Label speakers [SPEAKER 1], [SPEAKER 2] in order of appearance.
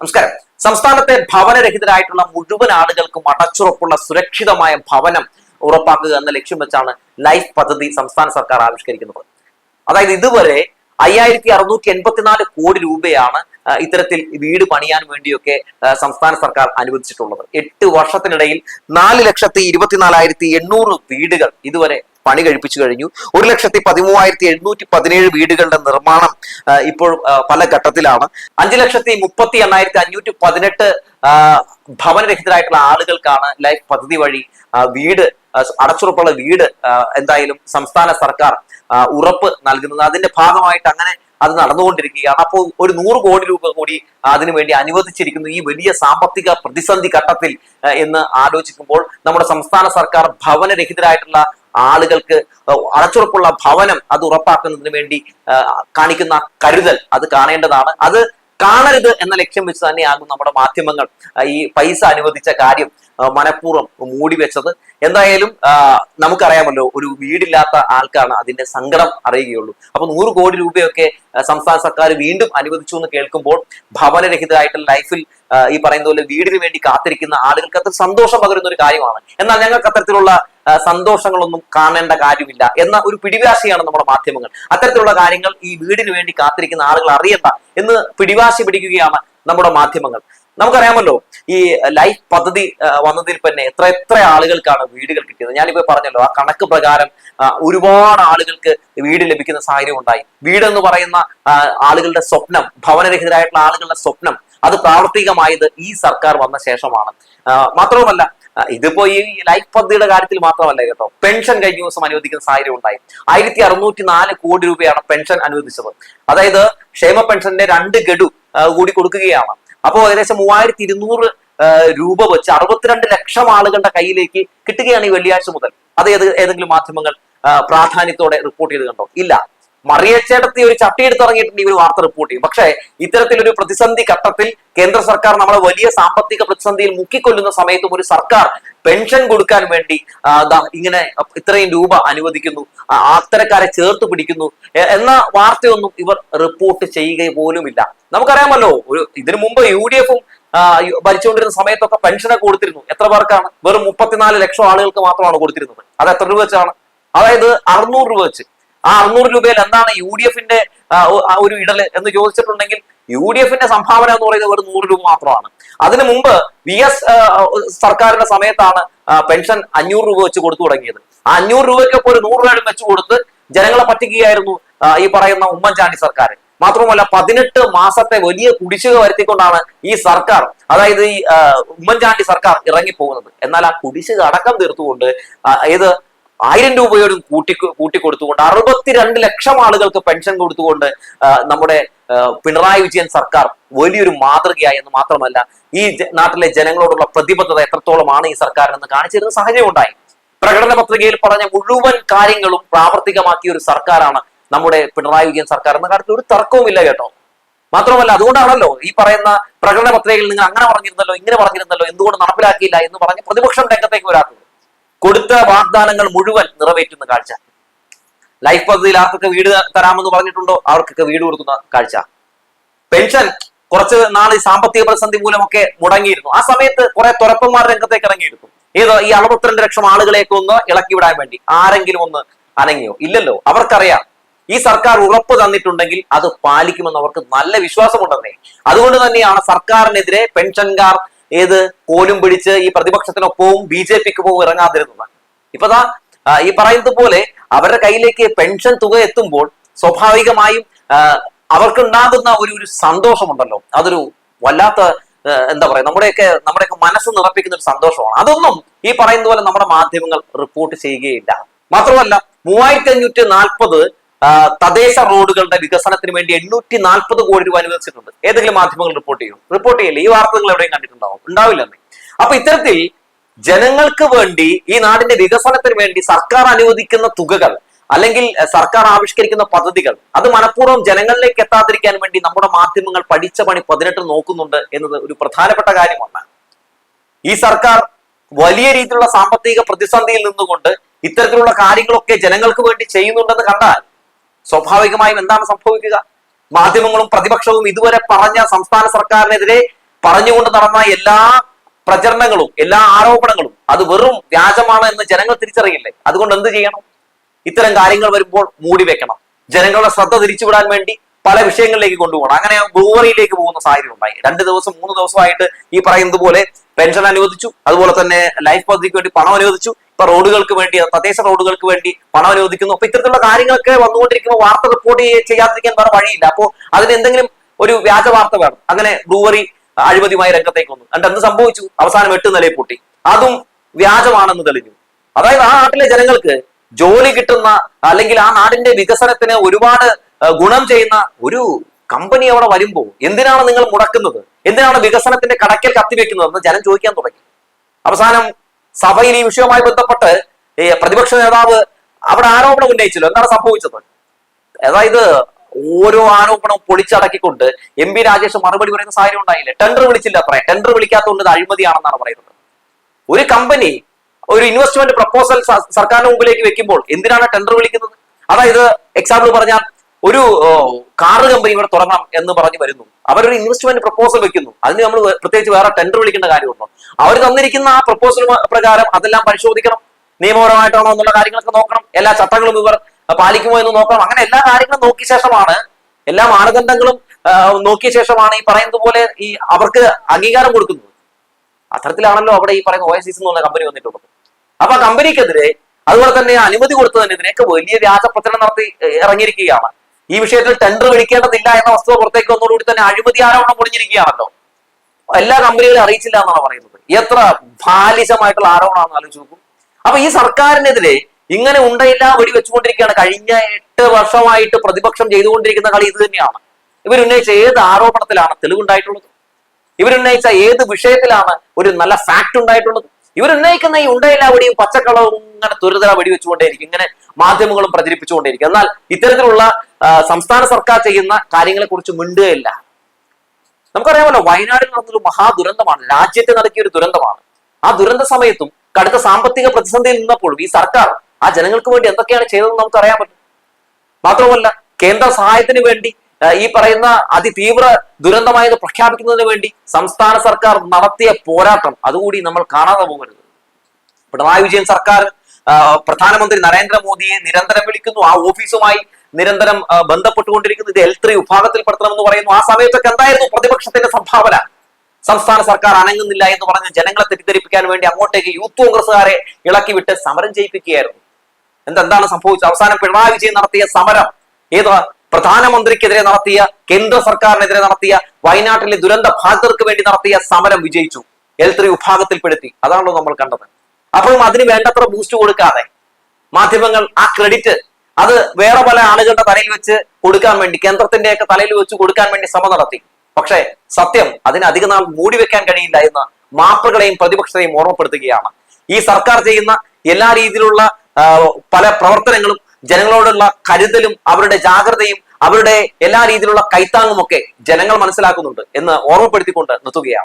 [SPEAKER 1] നമസ്കാരം. സംസ്ഥാനത്തെ ഭവനരഹിതരായിട്ടുള്ള മുഴുവൻ ആളുകൾക്കും അടച്ചുറപ്പുള്ള സുരക്ഷിതമായ ഭവനം ഉറപ്പാക്കുക എന്ന ലക്ഷ്യം വെച്ചാണ് ലൈഫ് പദ്ധതി സംസ്ഥാന സർക്കാർ ആവിഷ്കരിക്കുന്നത്. അതായത് ഇതുവരെ അയ്യായിരത്തി അറുന്നൂറ്റി എൺപത്തിനാല് കോടി രൂപയാണ് ഇത്തരത്തിൽ വീട് പണിയാൻ വേണ്ടിയൊക്കെ സംസ്ഥാന സർക്കാർ അനുവദിച്ചിട്ടുള്ളത്. എട്ട് വർഷത്തിനിടയിൽ നാല് ലക്ഷത്തി ഇരുപത്തിനാലായിരത്തി എണ്ണൂറ് വീടുകൾ ഇതുവരെ പണി കഴിപ്പിച്ചു കഴിഞ്ഞു. ഒരു ലക്ഷത്തി പതിമൂവായിരത്തി എഴുന്നൂറ്റി പതിനേഴ് വീടുകളുടെ നിർമ്മാണം ഇപ്പോൾ പല ഘട്ടത്തിലാണ്. അഞ്ച് ലക്ഷത്തി മുപ്പത്തി എണ്ണായിരത്തി അഞ്ഞൂറ്റി പതിനെട്ട് ഭവനരഹിതരായിട്ടുള്ള ആളുകൾക്കാണ് ലൈഫ് പദ്ധതി വഴി വീട് അടച്ചുറപ്പുള്ള വീട് എന്തായാലും സംസ്ഥാന സർക്കാർ ഉറപ്പ് നൽകുന്നത്. അതിന്റെ ഭാഗമായിട്ട് അങ്ങനെ അത് നടന്നുകൊണ്ടിരിക്കുകയാണ്. അപ്പോൾ ഒരു നൂറ് കോടി രൂപ കൂടി അതിനുവേണ്ടി അനുവദിച്ചിരിക്കുന്നു ഈ വലിയ സാമ്പത്തിക പ്രതിസന്ധി ഘട്ടത്തിൽ എന്ന് ആലോചിക്കുമ്പോൾ നമ്മുടെ സംസ്ഥാന സർക്കാർ ഭവനരഹിതരായിട്ടുള്ള ആളുകൾക്ക് അടച്ചുറപ്പുള്ള ഭവനം അത് ഉറപ്പാക്കുന്നതിന് വേണ്ടി കാണിക്കുന്ന കരുതൽ അത് കാണേണ്ടതാണ്. അത് കാണരുത് എന്ന ലക്ഷ്യം വെച്ച് തന്നെയാകും നമ്മുടെ മാധ്യമങ്ങൾ ഈ പൈസ അനുവദിച്ച കാര്യം മനഃപൂർവം മൂടി വെച്ചത്. എന്തായാലും നമുക്കറിയാമല്ലോ ഒരു വീടില്ലാത്ത ആൾക്കാണ് അതിന്റെ സങ്കടം അറിയുകയുള്ളൂ. അപ്പൊ നൂറ് കോടി രൂപയൊക്കെ സംസ്ഥാന സർക്കാർ വീണ്ടും അനുവദിച്ചു എന്ന് കേൾക്കുമ്പോൾ ഭവനരഹിതരായിട്ടുള്ള ലൈഫിൽ ഈ പറയുന്ന പോലെ വീടിന് വേണ്ടി കാത്തിരിക്കുന്ന ആളുകൾക്ക് അത് സന്തോഷം പകരുന്ന ഒരു കാര്യമാണ്. എന്നാൽ ഞങ്ങൾക്ക് അത്തരത്തിലുള്ള സന്തോഷങ്ങളൊന്നും കാണേണ്ട കാര്യമില്ല എന്ന ഒരു പിടിവാശിയാണ് നമ്മുടെ മാധ്യമങ്ങൾ. അത്തരത്തിലുള്ള കാര്യങ്ങൾ ഈ വീടിന് വേണ്ടി കാത്തിരിക്കുന്ന ആളുകൾ അറിയണ്ട എന്ന് പിടിവാശി പിടിക്കുകയാണ് നമ്മുടെ മാധ്യമങ്ങൾ. നമുക്കറിയാമല്ലോ ഈ ലൈഫ് പദ്ധതി വന്നതിൽ തന്നെ എത്ര എത്ര ആളുകൾക്കാണ് വീടുകൾ കിട്ടിയത്. ഞാനിപ്പോ പറഞ്ഞല്ലോ ആ കണക്ക് പ്രകാരം ഒരുപാട് ആളുകൾക്ക് വീട് ലഭിക്കുന്ന സാഹചര്യം ഉണ്ടായി. വീട് എന്ന് പറയുന്ന ആളുകളുടെ സ്വപ്നം ഭവനരഹിതരായിട്ടുള്ള ആളുകളുടെ സ്വപ്നം അത് പ്രാവർത്തികമായത് ഈ സർക്കാർ വന്ന ശേഷമാണ്. മാത്രവുമല്ല ഇതിപ്പോ ഈ ലൈഫ് പദ്ധതിയുടെ കാര്യത്തിൽ മാത്രമല്ല കേട്ടോ. പെൻഷൻ കഴിഞ്ഞ ദിവസം അനുവദിക്കുന്ന സാഹചര്യം ഉണ്ടായി. ആയിരത്തി അറുന്നൂറ്റി നാല് കോടി രൂപയാണ് പെൻഷൻ അനുവദിച്ചത്. അതായത് ക്ഷേമ പെൻഷന്റെ രണ്ട് ഗഡു കൂടി കൊടുക്കുകയാണ്. അപ്പോൾ ഏകദേശം മൂവായിരത്തി ഇരുന്നൂറ് രൂപ വെച്ച് അറുപത്തിരണ്ട് ലക്ഷം ആളുകളുടെ കയ്യിലേക്ക് കിട്ടുകയാണ് ഈ വെള്ളിയാഴ്ച മുതൽ. അത് ഏത് ഏതെങ്കിലും മാധ്യമങ്ങൾ പ്രാധാന്യത്തോടെ റിപ്പോർട്ട് ചെയ്ത് കണ്ടോ? ഇല്ല. മറിയച്ചേടത്തി ഒരു ചട്ടിയെടുത്തിറങ്ങിയിട്ടുണ്ട് ഈ ഒരു വാർത്ത റിപ്പോർട്ട് ചെയ്യും. പക്ഷേ ഇത്തരത്തിലൊരു പ്രതിസന്ധി ഘട്ടത്തിൽ കേന്ദ്ര സർക്കാർ നമ്മളെ വലിയ സാമ്പത്തിക പ്രതിസന്ധിയിൽ മുക്കിക്കൊല്ലുന്ന സമയത്തും ഒരു സർക്കാർ പെൻഷൻ കൊടുക്കാൻ വേണ്ടി ഇങ്ങനെ ഇത്രയും രൂപ അനുവദിക്കുന്നു അത്തരക്കാരെ ചേർത്ത് പിടിക്കുന്നു എന്ന വാർത്തയൊന്നും ഇവർ റിപ്പോർട്ട് ചെയ്യുക പോലുമില്ല. നമുക്കറിയാമല്ലോ ഒരു ഇതിനു മുമ്പ് യു ഡി എഫും ഭരിച്ചുകൊണ്ടിരുന്ന സമയത്തൊക്കെ പെൻഷനൊക്കെ കൊടുത്തിരുന്നു. എത്ര പേർക്കാണ്? വെറും മുപ്പത്തിനാല് ലക്ഷം ആളുകൾക്ക് മാത്രമാണ് കൊടുത്തിരുന്നത്. അത് എത്ര രൂപ വെച്ചാണ്? അതായത് അറുന്നൂറ് രൂപ വെച്ച്. ആ അറുന്നൂറ് രൂപയിൽ എന്താണ് യു ഡി എഫിന്റെ ഒരു ഇടൽ എന്ന് ചോദിച്ചിട്ടുണ്ടെങ്കിൽ യു ഡി എഫിന്റെ സംഭാവന എന്ന് പറയുന്നത് വെറും നൂറ് രൂപ മാത്രമാണ്. അതിനു മുമ്പ് വി എസ് സർക്കാരിന്റെ സമയത്താണ് പെൻഷൻ അഞ്ഞൂറ് രൂപ വെച്ച് കൊടുത്തു തുടങ്ങിയത്. ആ അഞ്ഞൂറ് രൂപയ്ക്കൊക്കെ ഒരു നൂറ് രൂപയും വെച്ച് കൊടുത്ത് ജനങ്ങളെ പറ്റിക്കുകയായിരുന്നു ഈ പറയുന്ന ഉമ്മൻചാണ്ടി സർക്കാർ. മാത്രമല്ല പതിനെട്ട് മാസത്തെ വലിയ കുടിശ്ശിക വരുത്തിക്കൊണ്ടാണ് ഈ സർക്കാർ അതായത് ഈ ഉമ്മൻചാണ്ടി സർക്കാർ ഇറങ്ങിപ്പോകുന്നത്. എന്നാൽ ആ കുടിശ്ശിക അടക്കം തീർത്തുകൊണ്ട് ഏത് ആയിരം രൂപയോടും കൂട്ടി കൂട്ടിക്കൊടുത്തുകൊണ്ട് അറുപത്തിരണ്ട് ലക്ഷം ആളുകൾക്ക് പെൻഷൻ കൊടുത്തുകൊണ്ട് നമ്മുടെ പിണറായി വിജയൻ സർക്കാർ വലിയൊരു മാതൃകയായി എന്ന് മാത്രമല്ല ഈ നാട്ടിലെ ജനങ്ങളോടുള്ള പ്രതിബദ്ധത എത്രത്തോളമാണ് ഈ സർക്കാരിനെന്ന് കാണിച്ചിരുന്ന സാഹചര്യം ഉണ്ടായി. പ്രകടന പത്രികയിൽ പറഞ്ഞ മുഴുവൻ കാര്യങ്ങളും പ്രാവർത്തികമാക്കിയ ഒരു സർക്കാരാണ് നമ്മുടെ പിണറായി വിജയൻ സർക്കാർ എന്ന കാര്യത്തിൽ ഒരു തർക്കവുമില്ല കേട്ടോ. മാത്രമല്ല അതുകൊണ്ടാണല്ലോ ഈ പറയുന്ന പ്രകടന പത്രികയിൽ നിങ്ങൾ അങ്ങനെ പറഞ്ഞിരുന്നല്ലോ ഇങ്ങനെ പറഞ്ഞിരുന്നല്ലോ എന്തുകൊണ്ട് നടപ്പിലാക്കിയില്ല എന്ന് പറഞ്ഞ് പ്രതിപക്ഷം രംഗത്തേക്ക് വരാത്തത്. കൊടുത്ത വാഗ്ദാനങ്ങൾ മുഴുവൻ നിറവേറ്റുന്ന കാഴ്ച. ലൈഫ് പദ്ധതിയിൽ ആർക്കൊക്കെ വീട് തരാമെന്ന് പറഞ്ഞിട്ടുണ്ടോ? അവർക്കൊക്കെ വീട് കൊടുക്കുന്ന കാഴ്ച. പെൻഷൻ കുറച്ച് നാൾ ഈ സാമ്പത്തിക പ്രതിസന്ധി മൂലമൊക്കെ മുടങ്ങിയിരുന്നു. ആ സമയത്ത് കുറെ തുറപ്പന്മാർ രംഗത്തേക്ക് ഇറങ്ങിയിരുന്നു. ഏതോ ഈ അറുപത്തിരണ്ട് ലക്ഷം ആളുകളെയൊക്കെ ഒന്ന് ഇളക്കി വിടാൻ വേണ്ടി ആരെങ്കിലും ഒന്ന് അനങ്ങിയോ? ഇല്ലല്ലോ. അവർക്കറിയാം. ഈ സർക്കാർ ഉറപ്പ് തന്നിട്ടുണ്ടെങ്കിൽ അത് പാലിക്കുമെന്ന് അവർക്ക് നല്ല വിശ്വാസമുണ്ടെന്നേ. അതുകൊണ്ട് തന്നെയാണ് സർക്കാരിനെതിരെ പെൻഷൻകാർ ഏത്? കോലും പിടിച്ച് ഈ പ്രതിപക്ഷത്തിനൊപ്പവും ബി ജെ പിക്കൊപ്പവും ഇറങ്ങാതിരുന്നത് ഇപ്പൊ ദാ ഈ പറയുന്നത് പോലെ അവരുടെ കയ്യിലേക്ക് പെൻഷൻ തുക എത്തുമ്പോൾ സ്വാഭാവികമായും അവർക്കുണ്ടാകുന്ന ഒരു ഒരു സന്തോഷമുണ്ടല്ലോ. അതൊരു വല്ലാത്ത എന്താ പറയാ നമ്മുടെയൊക്കെ നമ്മുടെയൊക്കെ മനസ്സ് നിറപ്പിക്കുന്ന ഒരു സന്തോഷമാണ്. അതൊന്നും ഈ പറയുന്ന പോലെ നമ്മുടെ മാധ്യമങ്ങൾ റിപ്പോർട്ട് ചെയ്യുകയില്ല. മാത്രമല്ല മൂവായിരത്തി അഞ്ഞൂറ്റി നാൽപ്പത് തദ്ദേശ റോഡുകളുടെ വികസനത്തിന് വേണ്ടി എണ്ണൂറ്റി നാൽപ്പത് കോടി രൂപ അനുവദിച്ചിട്ടുണ്ട്. ഏതെങ്കിലും മാധ്യമങ്ങൾ റിപ്പോർട്ട് ചെയ്യും. റിപ്പോർട്ട് ചെയ്യില്ല? ഈ വാർത്തകൾ എവിടെയും കണ്ടിട്ടുണ്ടാവും. ഉണ്ടാവില്ലെന്നേ അപ്പൊ ഇത്തരത്തിൽ ജനങ്ങൾക്ക് വേണ്ടി ഈ നാടിന്റെ വികസനത്തിന് വേണ്ടി സർക്കാർ അനുവദിക്കുന്ന തുകകൾ അല്ലെങ്കിൽ സർക്കാർ ആവിഷ്കരിക്കുന്ന പദ്ധതികൾ അത് മനഃപൂർവം ജനങ്ങളിലേക്ക് എത്താതിരിക്കാൻ വേണ്ടി നമ്മുടെ മാധ്യമങ്ങൾ പഠിച്ച പണി പതിനെട്ട് നോക്കുന്നുണ്ട് എന്നത് ഒരു പ്രധാനപ്പെട്ട കാര്യമാണ്. ഈ സർക്കാർ വലിയ രീതിയിലുള്ള സാമ്പത്തിക പ്രതിസന്ധിയിൽ നിന്നുകൊണ്ട് ഇത്തരത്തിലുള്ള കാര്യങ്ങളൊക്കെ ജനങ്ങൾക്ക് വേണ്ടി ചെയ്യുന്നുണ്ടെന്ന് കണ്ടാൽ സ്വാഭാവികമായും എന്താണ് സംഭവിക്കുക? മാധ്യമങ്ങളും പ്രതിപക്ഷവും ഇതുവരെ പറഞ്ഞ സംസ്ഥാന സർക്കാരിനെതിരെ പറഞ്ഞുകൊണ്ട് നടന്ന എല്ലാ പ്രചരണങ്ങളും എല്ലാ ആരോപണങ്ങളും അത് വെറും വ്യാജമാണ് എന്ന് ജനങ്ങൾ തിരിച്ചറിയില്ലേ? അതുകൊണ്ട് എന്ത് ചെയ്യണം? ഇത്തരം കാര്യങ്ങൾ വരുമ്പോൾ മൂടി വെക്കണം. ജനങ്ങളുടെ ശ്രദ്ധ തിരിച്ചുവിടാൻ വേണ്ടി പല വിഷയങ്ങളിലേക്ക് കൊണ്ടുപോകണം. അങ്ങനെ ബ്രൂവറിയിലേക്ക് പോകുന്ന സാഹചര്യം ഉണ്ടായി. രണ്ട് ദിവസം മൂന്ന് ദിവസമായിട്ട് ഈ പറയുന്നത് പോലെ പെൻഷൻ അനുവദിച്ചു. അതുപോലെ തന്നെ ലൈഫ് പദ്ധതിക്ക് വേണ്ടി പണം അനുവദിച്ചു. ഇപ്പൊ റോഡുകൾക്ക് വേണ്ടി തദ്ദേശ റോഡുകൾക്ക് വേണ്ടി പണം അനുവദിക്കുന്നു. അപ്പൊ ഇത്തരത്തിലുള്ള കാര്യങ്ങളൊക്കെ വന്നുകൊണ്ടിരിക്കുമ്പോൾ വാർത്ത റിപ്പോർട്ട് ചെയ്യാതിരിക്കാൻ വേറെ വഴിയില്ല. അപ്പോ അതിന് എന്തെങ്കിലും ഒരു വ്യാജ വാർത്ത വേണം. അങ്ങനെ ബ്രൂവറി അഴിമതിയുമായി രംഗത്തേക്ക് വന്നു. എന്നിട്ട് എന്ത് സംഭവിച്ചു? അവസാനം എട്ട് നിലയിൽ പൊട്ടി. അതും വ്യാജമാണെന്ന് തെളിഞ്ഞു. അതായത് ആ നാട്ടിലെ ജനങ്ങൾക്ക് ജോലി കിട്ടുന്ന അല്ലെങ്കിൽ ആ നാടിന്റെ വികസനത്തിന് ഒരുപാട് ഗുണം ചെയ്യുന്ന ഒരു കമ്പനി അവിടെ വരുമ്പോൾ എന്തിനാണ് നിങ്ങൾ മുടക്കുന്നത്? എന്തിനാണ് വികസനത്തിന്റെ കടക്കൽ കത്തിവെക്കുന്നത് എന്ന് ജനം ചോദിക്കാൻ തുടങ്ങി. അവസാനം സഭയിൽ ഈ വിഷയവുമായി ബന്ധപ്പെട്ട് ഈ പ്രതിപക്ഷ നേതാവ് അവിടെ ആരോപണം ഉന്നയിച്ചല്ലോ. എന്താണ് സംഭവിച്ചത്? അതായത് ഓരോ ആരോപണം പൊളിച്ചടക്കിക്കൊണ്ട് എം പി രാജേഷ് മറുപടി പറയുന്ന സാഹചര്യം ഉണ്ടായില്ല? ടെൻഡർ വിളിച്ചില്ല അത്ര. ടെൻഡർ വിളിക്കാത്തതുകൊണ്ട് ഇത് അഴിമതിയാണെന്നാണ് പറയുന്നത്. ഒരു കമ്പനി ഒരു ഇൻവെസ്റ്റ്മെന്റ് പ്രപ്പോസൽ സർക്കാരിന്റെ മുമ്പിലേക്ക് വെക്കുമ്പോൾ എന്തിനാണ് ടെൻഡർ വിളിക്കുന്നത്? അതായത് എക്സാമ്പിൾ പറഞ്ഞാൽ ഒരു കാർ കമ്പനി ഇവിടെ തുടങ്ങാം എന്ന് പറഞ്ഞു വരുന്നു. അവരൊരു ഇൻവെസ്റ്റ്മെന്റ് പ്രപ്പോസൽ വെക്കുന്നു. അതിന് നമ്മൾ പ്രത്യേകിച്ച് വേറെ ടെൻഡർ വിളിക്കേണ്ട കാര്യമുണ്ടോ? അവർ തന്നിരിക്കുന്ന ആ പ്രപ്പോസൽ പ്രകാരം അതെല്ലാം പരിശോധിക്കണം. നിയമപരമായിട്ടാണോ എന്നുള്ള കാര്യങ്ങളൊക്കെ നോക്കണം. എല്ലാ ചട്ടങ്ങളും ഇവർ പാലിക്കുമോ എന്ന് നോക്കണം. അങ്ങനെ എല്ലാ കാര്യങ്ങളും നോക്കിയ ശേഷമാണ് എല്ലാ മാനദണ്ഡങ്ങളും നോക്കിയ ശേഷമാണ് ഈ പറയുന്നത് പോലെ ഈ അവർക്ക് അംഗീകാരം കൊടുക്കുന്നത്. അത്തരത്തിലാണല്ലോ അവിടെ ഈ പറയുന്ന എസ് എന്ന് പറഞ്ഞ കമ്പനി വന്നിട്ടുള്ളത്. അപ്പൊ ആ കമ്പനിക്കെതിരെ അതുപോലെ തന്നെ അനുമതി കൊടുത്തതിനെതിരെയൊക്കെ വലിയ വ്യാജ പ്രചരണം നടത്തി ഇറങ്ങിയിരിക്കുകയാണ്. ഈ വിഷയത്തിൽ ടെൻഡർ വിളിക്കേണ്ടതില്ല എന്ന വസ്തുത പുറത്തേക്ക് വന്നതോടുകൂടി തന്നെ അഴിമതി ആരോപണം പൊളിഞ്ഞിരിക്കുകയാണല്ലോ. എല്ലാ കമ്പനികളും അറിയിച്ചില്ല എന്നാണ് പറയുന്നത്. എത്ര ബാലിശമായിട്ടുള്ള ആരോപണമാണെന്ന് ആലോചിച്ച് നോക്കും. അപ്പൊ ഈ സർക്കാരിനെതിരെ ഇങ്ങനെ ഉണ്ടയില്ല വെടിവെച്ചുകൊണ്ടിരിക്കുകയാണ്. കഴിഞ്ഞ എട്ട് വർഷമായിട്ട് പ്രതിപക്ഷം ചെയ്തുകൊണ്ടിരിക്കുന്ന കളി ഇത് തന്നെയാണ്. ഇവരുന്നയിച്ച ഏത് ആരോപണത്തിലാണ് തെളിവുണ്ടായിട്ടുള്ളത്? ഇവരുന്നയിച്ച ഏത് വിഷയത്തിലാണ് ഒരു നല്ല ഫാക്ട് ഉണ്ടായിട്ടുള്ളത്? ഇവരുന്നയിക്കുന്ന ഈ ഉണ്ടയില്ല വെടിയും പച്ചക്കളവും ഇങ്ങനെ തുരിതര വെടിവെച്ചുകൊണ്ടേയിരിക്കും ഇങ്ങനെ മാധ്യമങ്ങളും പ്രചരിപ്പിച്ചുകൊണ്ടേയിരിക്കും. എന്നാൽ ഇത്തരത്തിലുള്ള സംസ്ഥാന സർക്കാർ ചെയ്യുന്ന കാര്യങ്ങളെ കുറിച്ച് മിണ്ടുകയില്ല. നമുക്കറിയാമല്ലോ വയനാടിൽ നടന്നൊരു മഹാദുരന്തമാണ് രാജ്യത്തെ നടക്കിയ ഒരു ദുരന്തമാണ്. ആ ദുരന്ത സമയത്തും കടുത്ത സാമ്പത്തിക പ്രതിസന്ധിയിൽ നിന്നപ്പോഴും ഈ സർക്കാർ ആ ജനങ്ങൾക്ക് വേണ്ടി എന്തൊക്കെയാണ് ചെയ്തതെന്ന് നമുക്ക് അറിയാൻ പറ്റും മാത്രമല്ല കേന്ദ്ര സഹായത്തിന് വേണ്ടി ഈ പറയുന്ന അതിതീവ്ര ദുരന്തമായത് പ്രഖ്യാപിക്കുന്നതിന് വേണ്ടി സംസ്ഥാന സർക്കാർ നടത്തിയ പോരാട്ടം അതുകൂടി നമ്മൾ കാണാതെ പോകരുത്. പിണറായി വിജയൻ സർക്കാർ പ്രധാനമന്ത്രി നരേന്ദ്രമോദിയെ നിരന്തരം വിളിക്കുന്നു ആ ഓഫീസുമായി നിരന്തരം ബന്ധപ്പെട്ടുകൊണ്ടിരിക്കുന്നു. ഇത് എൽ ത്രീ വിഭാഗത്തിൽപ്പെടുത്തണമെന്ന് പറയുന്നു. ആ സമയത്തൊക്കെ എന്തായിരുന്നു പ്രതിപക്ഷത്തിന്റെ സംഭാവന? സംസ്ഥാന സർക്കാർ അനങ്ങുന്നില്ല എന്ന് പറഞ്ഞ് ജനങ്ങളെ തെറ്റിദ്ധരിപ്പിക്കാൻ വേണ്ടി അങ്ങോട്ടേക്ക് യൂത്ത് കോൺഗ്രസുകാരെ ഇളക്കി വിട്ട് സമരം ചെയ്യിപ്പിക്കുകയായിരുന്നു എന്തെന്താണ് സംഭവിച്ചത്? അവസാനം പിണറായി വിജയൻ നടത്തിയ സമരം ഏത് പ്രധാനമന്ത്രിക്കെതിരെ നടത്തിയ കേന്ദ്ര സർക്കാരിനെതിരെ നടത്തിയ വയനാട്ടിലെ ദുരന്ത ബാധിതർക്ക് വേണ്ടി നടത്തിയ സമരം വിജയിച്ചു. എൽ ത്രീ വിഭാഗത്തിൽപ്പെടുത്തി. അതാണല്ലോ നമ്മൾ കണ്ടത്. അപ്പോഴും അതിന് വേണ്ടത്ര ബൂസ്റ്റ് കൊടുക്കാതെ മാധ്യമങ്ങൾ ആ ക്രെഡിറ്റ് അത് വേറെ പല ആളുകളുടെ തലയിൽ വെച്ച് കൊടുക്കാൻ വേണ്ടി കേന്ദ്രത്തിന്റെയൊക്കെ തലയിൽ വെച്ച് കൊടുക്കാൻ വേണ്ടി ശ്രമം നടത്തി. പക്ഷേ സത്യം അതിന് അധിക നാൾ മൂടി വെക്കാൻ കഴിയില്ല എന്ന് മാപ്പുകളെയും പ്രതിപക്ഷത്തെയും ഓർമ്മപ്പെടുത്തുകയാണ്. ഈ സർക്കാർ ചെയ്യുന്ന എല്ലാ രീതിയിലുള്ള പല പ്രവർത്തനങ്ങളും ജനങ്ങളോടുള്ള കരുതലും അവരുടെ ജാഗ്രതയും അവരുടെ എല്ലാ രീതിയിലുള്ള കൈത്താങ്ങുമൊക്കെ ജനങ്ങൾ മനസ്സിലാക്കുന്നുണ്ട് എന്ന് ഓർമ്മപ്പെടുത്തിക്കൊണ്ട് നിർത്തുകയാണ്.